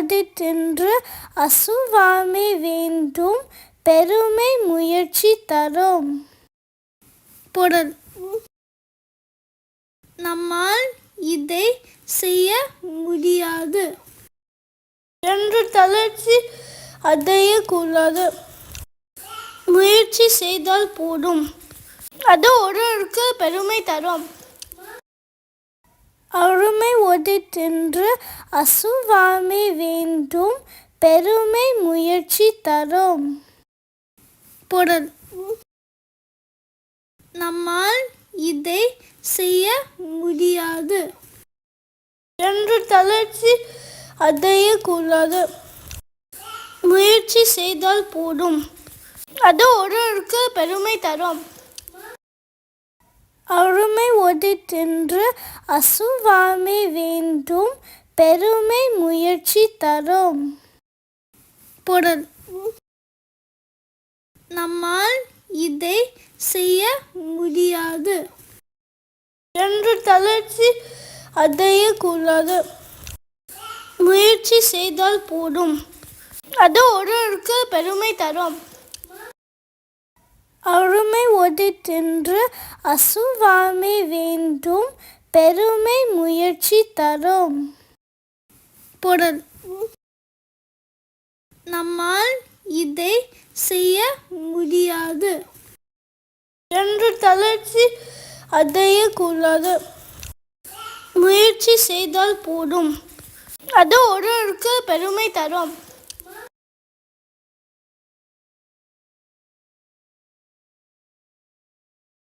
ஒதித்தென்று அசுவாமை வேண்டும் பெருமை முயற்சி தரும். பொருள் நம்மால் இதை செய்ய முடியாது. என்று தளர்ச்சி அடையக்கூடாது. முயற்சி செய்தால் போதும். அது ஒருவருக்கு பெருமை தரும். அருமை ஒதித்தென்று அசுவாமை வேண்டும் பெருமை முயற்சி தரும். பொருள் நம்மால் இதை செய்ய முடியாது. என்று தளர்ச்சி அடையக்கூடாது. முயற்சி செய்தால் போதும். அது ஒருவருக்கு பெருமை தரும். அருமை ஒதித்தென்று அசுவாமை வேண்டும் பெருமை முயற்சி தரும். பொருள் நம்மால் இதை செய்ய முடியாது. என்று தளர்ச்சி அடையக்கூடாது. முயற்சி செய்தால் போதும். அது ஒருவருக்கு பெருமை தரும். அருமை ஒதித்தென்று அசுவாமை வேண்டும் பெருமை முயற்சி தரும். பொருள் நம்மால் இதை செய்ய முடியாது. என்று தளர்ச்சி அடையக்கூடாது. முயற்சி செய்தால் போதும். அது ஒருவருக்கு பெருமை தரும்.